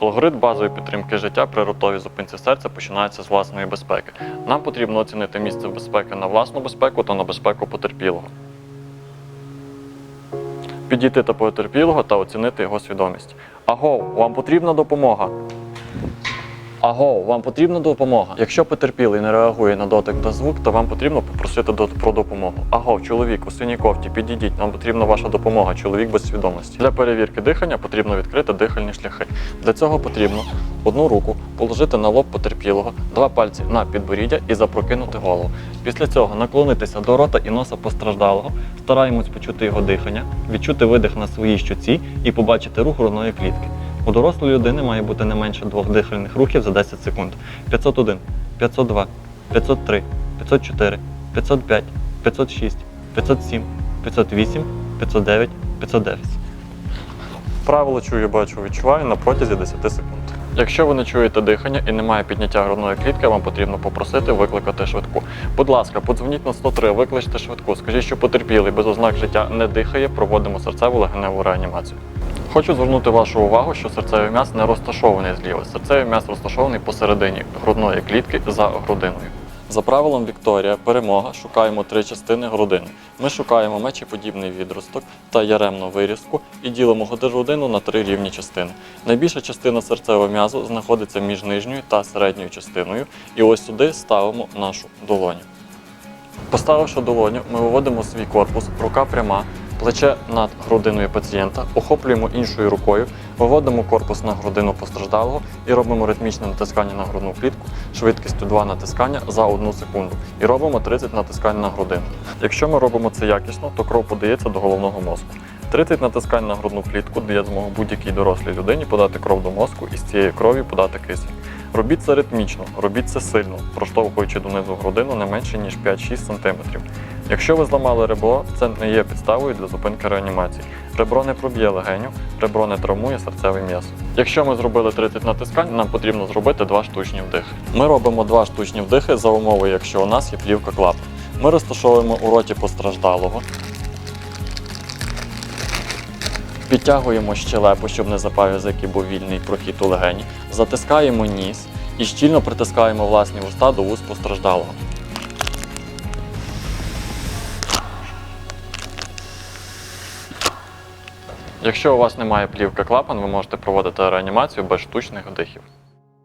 Алгоритм базової підтримки життя при ротовій зупинці серця починається з власної безпеки. Нам потрібно оцінити місце безпеки на власну безпеку та на безпеку потерпілого. Підійти до потерпілого та оцінити його свідомість. Агов, вам потрібна допомога. Аго, вам потрібна допомога. Якщо потерпілий не реагує на дотик та звук, то вам потрібно попросити про допомогу. Аго, чоловік у синій кофті, підійдіть, нам потрібна ваша допомога, чоловік без свідомості. Для перевірки дихання потрібно відкрити дихальні шляхи. Для цього потрібно одну руку положити на лоб потерпілого, два пальці на підборіддя і запрокинути голову. Після цього наклонитися до рота і носа постраждалого, стараємось почути його дихання, відчути видих на своїй щоці і побачити рух грудної клітки. У дорослої людини має бути не менше двох дихальних рухів за 10 секунд. 501, 502, 503, 504, 505, 506, 507, 508, 509, 510. Правило чую, бачу, відчуваю на протязі 10 секунд. Якщо ви не чуєте дихання і немає підняття грудної клітки, вам потрібно попросити викликати швидку. Будь ласка, подзвоніть на 103, викличте швидку. Скажіть, що потерпілий без ознак життя не дихає, проводимо серцеву легеневу реанімацію. Хочу звернути вашу увагу, що серцевий м'яз не розташований зліва. Серцевий м'яз розташований посередині грудної клітки за грудиною. За правилом Вікторія, перемога, шукаємо три частини грудини. Ми шукаємо мечеподібний відросток та яремну вирізку і ділимо грудину на три рівні частини. Найбільша частина серцевого м'язу знаходиться між нижньою та середньою частиною, і ось сюди ставимо нашу долоню. Поставивши долоню, ми виводимо свій корпус, рука пряма, плече над грудиною пацієнта, охоплюємо іншою рукою, виводимо корпус на грудину постраждалого і робимо ритмічне натискання на грудну клітку швидкістю 2 натискання за 1 секунду. І робимо 30 натискань на грудину. Якщо ми робимо це якісно, то кров подається до головного мозку. 30 натискань на грудну клітку дає змогу будь-якій дорослій людині подати кров до мозку і з цієї крові подати кисень. Робіть це ритмічно, робіть це сильно, проштовхуючи донизу грудину не менше ніж 5-6 см. Якщо ви зламали ребро, це не є підставою для зупинки реанімації. Ребро не проб'є легеню, ребро не травмує серцевий м'яз. Якщо ми зробили 30 натискань, нам потрібно зробити два штучні вдихи. Ми робимо два штучні вдихи за умови, якщо у нас є плівка клапан. Ми розташовуємо у роті постраждалого. Підтягуємо щелепу, щоб не запав язик і був вільний прохід у легені. Затискаємо ніс і щільно притискаємо власні вуста до вуст постраждалого. Якщо у вас немає плівки клапан, ви можете проводити реанімацію без штучних вдихів.